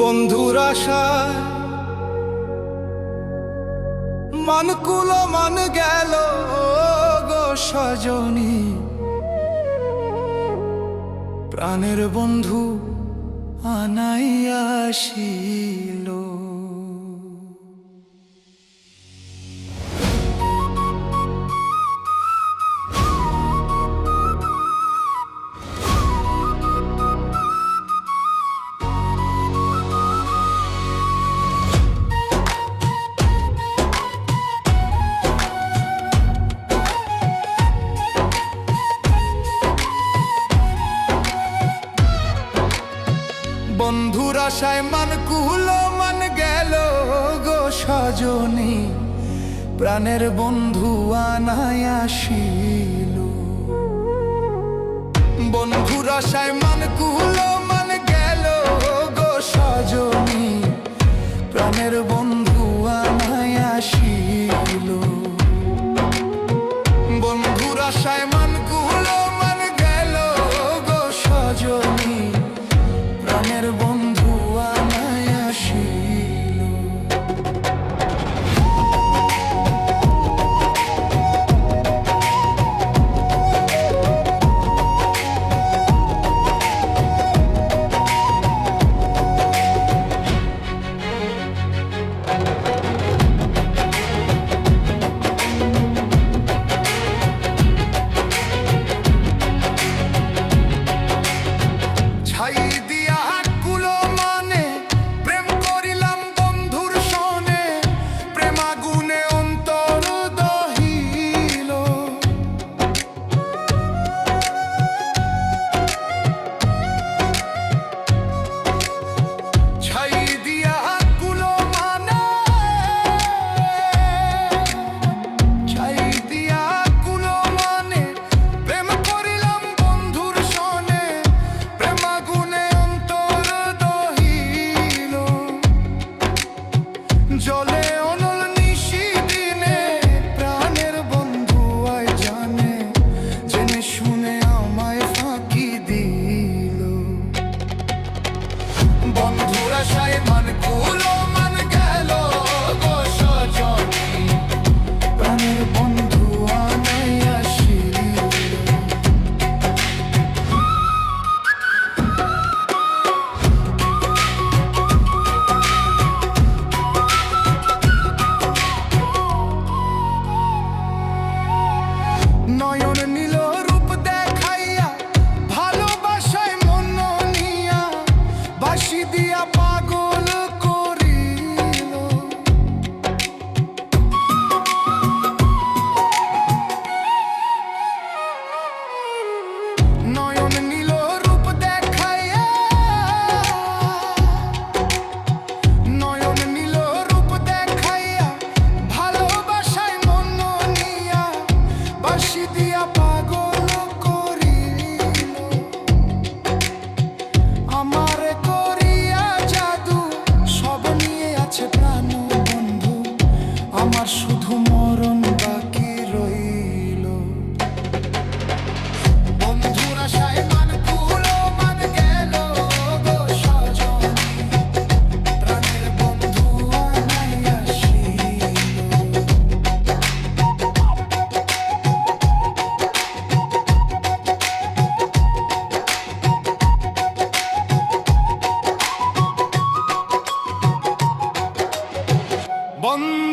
বন্ধুর আশায় কুলো মন গেল গো সজনী। প্রাণের বন্ধু আনাই আসিল বন্ধুর আশায় মান কুলো, মান গেল গো সজনী। প্রাণের বন্ধু আনাই আসিল। বন্ধুর আশায় মান কুলো, মান গেল গো সজনী। প্রাণের বন্ধু আনাই আসিল। বন্ধুর আশায় জলে অনল নিশি দিনে প্রাণের বন্ধু জানে, জেনে শুনে আমায় ফাঁকি দিল। বন্ধুরা মান মান One